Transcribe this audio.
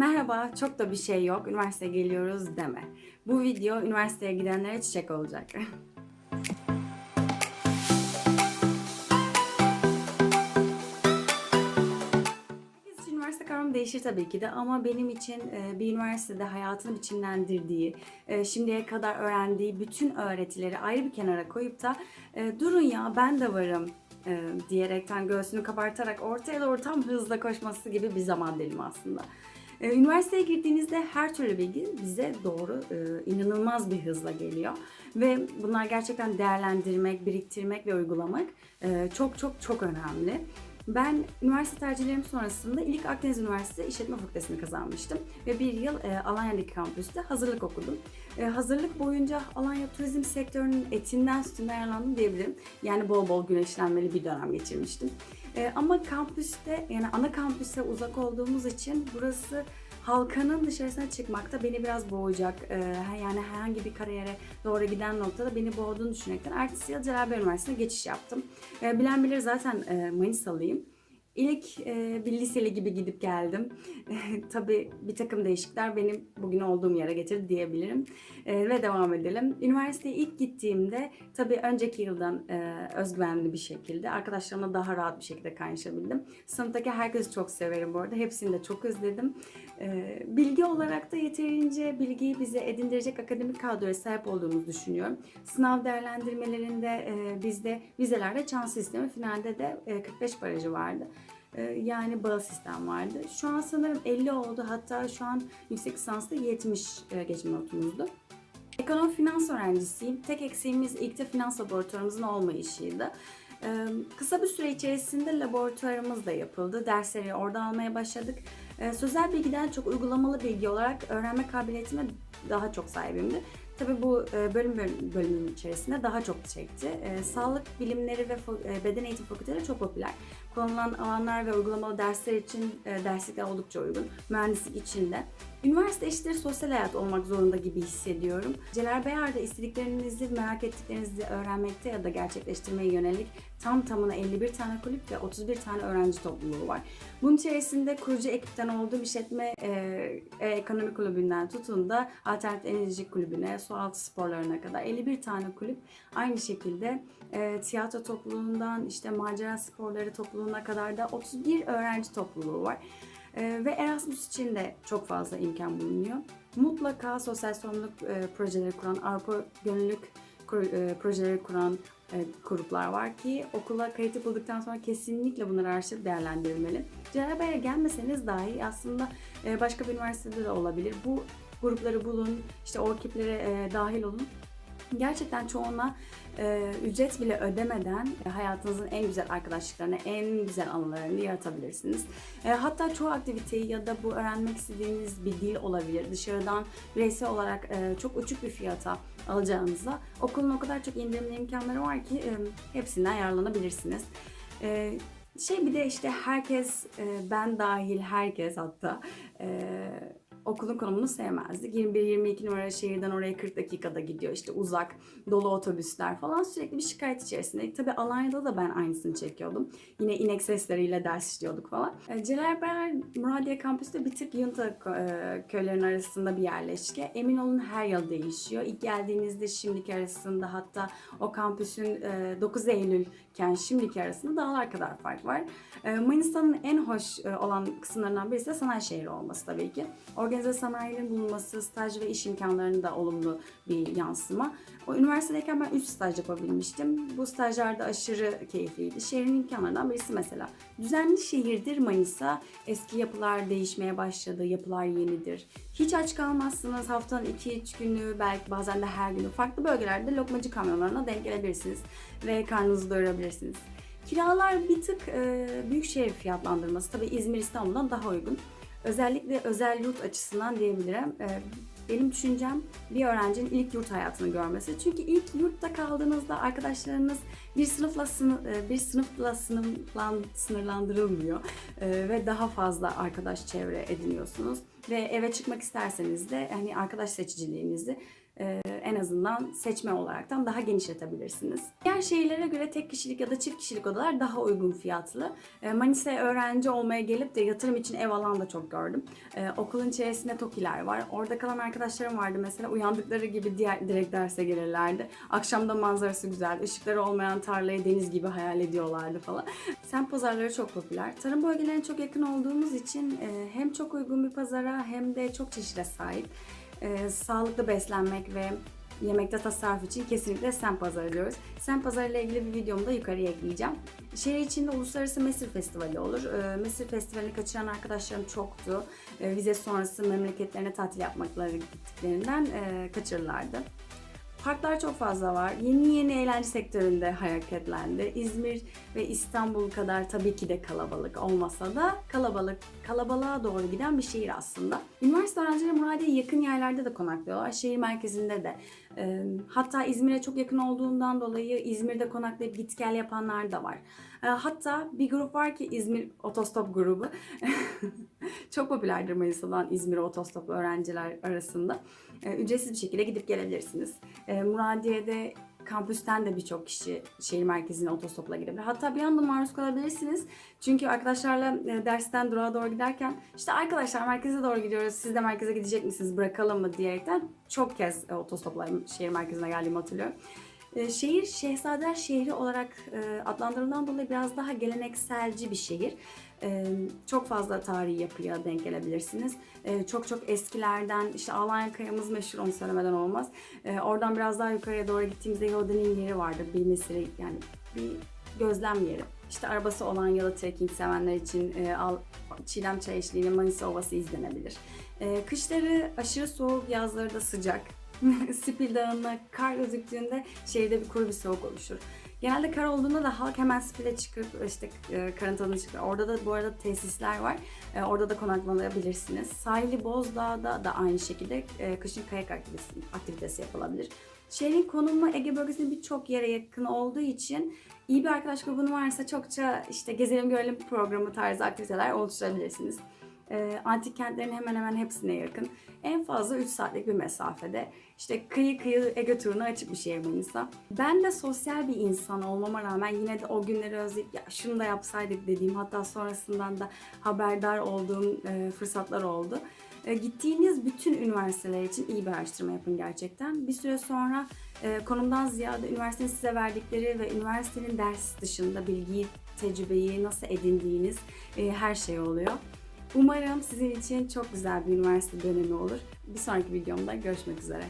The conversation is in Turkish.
Merhaba, çok da bir şey yok, üniversiteye geliyoruz deme. Bu video üniversiteye gidenlere çiçek olacak. Kavramı değişir tabii ki de ama benim için e, bir üniversitede hayatını biçimlendirdiği, e, şimdiye kadar öğrendiği bütün öğretileri ayrı bir kenara koyup da e, durun ya ben de varım diyerekten göğsünü kabartarak ortaya doğru tam hızla koşması gibi bir zaman dilimi aslında. E, Üniversiteye girdiğinizde her türlü bilgi bize doğru e, inanılmaz bir hızla geliyor. Ve bunlar gerçekten değerlendirmek, biriktirmek ve uygulamak e, çok çok çok önemli. Ben üniversite tercihlerim sonrasında ilk Akdeniz Üniversitesi İşletme Fakültesini kazanmıştım. Ve bir yıl e, Alanya'daki kampüste hazırlık okudum. Hazırlık boyunca Alanya turizm sektörünün etinden sütünden yararlandım diyebilirim. Yani bol bol güneşlenmeli bir dönem geçirmiştim. E, ama kampüste yani ana kampüse uzak olduğumuz için burası halkanın dışarısına çıkmakta beni biraz boğacak. E, yani herhangi bir kariyere doğru giden noktada beni boğduğunu düşünerekten ertesi yıl Celal Üniversitesi'ne geçiş yaptım. E, bilen bilir zaten e, Manisalıyım. İlk e, bir liseli gibi gidip geldim. Tabii bir takım değişiklikler benim bugün olduğum yere getirdi diyebilirim. E, ve devam edelim. Üniversiteye ilk gittiğimde tabii önceki yıldan e, özgüvenli bir şekilde arkadaşlarımla daha rahat bir şekilde kaynaşabildim. Sınıftaki herkesi çok severim bu arada. Hepsini de çok özledim. E, bilgi olarak da yeterince bilgiyi bize edindirecek akademik kadroya sahip olduğumuzu düşünüyorum. Sınav değerlendirmelerinde e, bizde vizelerde çan sistemi, finalde de e, 45 barajı vardı. E, yani bağ sistem vardı. Şu an sanırım 50 oldu. Hatta şu an yüksek lisansta 70 e, geçme notumuzdu. Ekonomi finans öğrencisiyim. Tek eksiğimiz ilk de finans laboratuvarımızın olmayışıydı. Ee, Kısa bir süre içerisinde laboratuvarımız da yapıldı. Dersleri orada almaya başladık. Ee, Sözel bilgiden çok uygulamalı bilgi olarak öğrenme kabiliyetime daha çok sahibimdi. Tabii bu e, bölüm bölüm- bölümün içerisinde daha çok çekti. Ee, Sağlık bilimleri ve e, beden eğitim fakülteleri çok popüler. Kullanılan alanlar ve uygulamalı dersler için e, derslikler oldukça uygun. Mühendislik için de. Üniversite eşittir sosyal hayat olmak zorunda gibi hissediyorum. Celal Bayar'da istediklerinizi, merak ettiklerinizi öğrenmekte ya da gerçekleştirmeye yönelik tam tamına 51 tane kulüp ve 31 tane öğrenci topluluğu var. Bunun içerisinde kurucu ekipten olduğum işletme e, e, ekonomi kulübünden tutun da alternatif enerji kulübüne, sualtı sporlarına kadar 51 tane kulüp aynı şekilde e, tiyatro topluluğundan işte macera sporları topluluğuna kadar da 31 öğrenci topluluğu var. Ee, ve Erasmus için de çok fazla imkan bulunuyor. Mutlaka sosyal sorumluluk e, projeleri kuran, Avrupa gönüllülük kur- e, projeleri kuran e, gruplar var ki okula kayıt yapıldıktan sonra kesinlikle bunları araştırıp değerlendirilmeli. Celal Bayar'a gelmeseniz dahi aslında e, başka bir üniversitede de olabilir. Bu grupları bulun, işte o ekiplere e, dahil olun. Gerçekten çoğuna e, ücret bile ödemeden e, hayatınızın en güzel arkadaşlıklarını, en güzel anılarını yaratabilirsiniz. E, hatta çoğu aktiviteyi ya da bu öğrenmek istediğiniz bir dil olabilir. Dışarıdan bireysel olarak e, çok uçuk bir fiyata alacağınızda okulun o kadar çok indirimli imkanları var ki e, hepsinden yararlanabilirsiniz. E, şey bir de işte herkes, e, ben dahil herkes hatta e, okulun konumunu sevmezdi. 21-22 numara şehirden oraya 40 dakikada gidiyor. İşte uzak, dolu otobüsler falan sürekli bir şikayet içerisinde. Tabii Alanya'da da ben aynısını çekiyordum. Yine inek sesleriyle ders işliyorduk falan. E, Celal Bayar Muradiye kampüsü bir tık Yunta e, köylerinin arasında bir yerleşke. Emin olun her yıl değişiyor. İlk geldiğinizde şimdiki arasında hatta o kampüsün e, 9 Eylül'ken şimdiki arasında dağlar kadar fark var. E, Manisa'nın en hoş e, olan kısımlarından birisi de sanayi şehri olması tabii ki. Organize sanayinin bulunması, staj ve iş imkanlarının da olumlu bir yansıma. O üniversitedeyken ben 3 staj yapabilmiştim. Bu stajlarda aşırı keyifliydi. Şehrin imkanlarından birisi mesela. Düzenli şehirdir Manisa. Eski yapılar değişmeye başladı, yapılar yenidir. Hiç aç kalmazsınız. Haftanın 2-3 günü, belki bazen de her günü farklı bölgelerde lokmacı kamyonlarına denk gelebilirsiniz. Ve karnınızı doyurabilirsiniz. Kiralar bir tık e, büyük şehir fiyatlandırması. Tabii İzmir İstanbul'dan daha uygun. Özellikle özel yurt açısından diyebilirim. Ee, Benim düşüncem bir öğrencinin ilk yurt hayatını görmesi. Çünkü ilk yurtta kaldığınızda arkadaşlarınız bir sınıfla sınıf, bir sınıfla sınırlan, sınırlandırılmıyor Ee, ve daha fazla arkadaş çevre ediniyorsunuz ve eve çıkmak isterseniz de hani arkadaş seçiciliğinizi e, en azından seçme olaraktan daha genişletebilirsiniz. Diğer şehirlere göre tek kişilik ya da çift kişilik odalar daha uygun fiyatlı. E, Manisa'ya öğrenci olmaya gelip de yatırım için ev alan da çok gördüm. E, okulun içerisinde TOKİ'ler var. Orada kalan arkadaşlarım vardı mesela uyandıkları gibi diğer direkt derse gelirlerdi. Akşamda manzarası güzel, ışıkları olmayan tarlayı deniz gibi hayal ediyorlardı falan. Semt pazarları çok popüler. Tarım bölgelerine çok yakın olduğumuz için e, hem çok uygun bir pazara hem de çok çeşide sahip. E, sağlıklı beslenmek ve yemekte tasarruf için kesinlikle semt pazarı diyoruz. Semt pazarı ile ilgili bir videomu da yukarıya ekleyeceğim. Şehir içinde Uluslararası Mesir Festivali olur. E, Mesir Festivali'ni kaçıran arkadaşlarım çoktu. E, vize sonrası memleketlerine tatil yapmakları gittiklerinden e, kaçırırlardı. Parklar çok fazla var. Yeni yeni eğlence sektöründe hareketlendi. İzmir ve İstanbul kadar tabii ki de kalabalık olmasa da kalabalık kalabalığa doğru giden bir şehir aslında. Üniversite öğrencileri Muradiye'ye yakın yerlerde de konaklıyorlar. Şehir merkezinde de. Hatta İzmir'e çok yakın olduğundan dolayı İzmir'de konaklayıp git gel yapanlar da var. Hatta bir grup var ki İzmir Otostop grubu. çok popülerdir Manisa'dan İzmir'e otostop öğrenciler arasında. Ee, ücretsiz bir şekilde gidip gelebilirsiniz. Ee, Muradiye'de kampüsten de birçok kişi şehir merkezine otostopla gidebilir. Hatta bir anda maruz kalabilirsiniz. Çünkü arkadaşlarla e, dersten durağa doğru giderken işte arkadaşlar merkeze doğru gidiyoruz. Siz de merkeze gidecek misiniz? Bırakalım mı diyerekten çok kez e, otostopla şehir merkezine geldiğimi hatırlıyorum. E, Şehir Şehzadeler şehri olarak e, adlandırıldığından dolayı biraz daha gelenekselci bir şehir. E, Çok fazla tarihi yapıya denk gelebilirsiniz. E, Çok çok eskilerden işte Alanya kayamız meşhur onu söylemeden olmaz. Oradan biraz daha yukarıya doğru gittiğimizde Yodenin yeri vardır. Bir mesire yani bir gözlem yeri. İşte arabası olan ya da trekking sevenler için e, Çiğdem Çay eşliğinde Manisa Ovası izlenebilir. Kışları aşırı soğuk, yazları da sıcak. Spil Dağı'nda kar gözüktüğünde şehirde bir kuru bir soğuk oluşur. Genelde kar olduğunda da halk hemen Spil'e çıkıp işte e, karın tadına çıkıyor. Orada da bu arada tesisler var. E, orada da konaklanabilirsiniz. Sahili Bozdağ'da da aynı şekilde e, kışın kayak aktivitesi, aktivitesi yapılabilir. Şehrin konumu Ege bölgesinde birçok yere yakın olduğu için iyi bir arkadaş grubun varsa çokça işte gezelim görelim programı tarzı aktiviteler oluşturabilirsiniz. E, antik kentlerin hemen hemen hepsine yakın. En fazla 3 saatlik bir mesafede. İşte kıyı kıyı Ege turuna açık bir şehir Manisa. Ben de sosyal bir insan olmama rağmen yine de o günleri özleyip ya şunu da yapsaydık dediğim hatta sonrasından da haberdar olduğum e, fırsatlar oldu. E, gittiğiniz bütün üniversiteler için iyi bir araştırma yapın gerçekten. Bir süre sonra e, konumdan ziyade üniversitenin size verdikleri ve üniversitenin ders dışında bilgiyi, tecrübeyi nasıl edindiğiniz her şey oluyor. Umarım sizin için çok güzel bir üniversite dönemi olur. Bir sonraki videomda görüşmek üzere.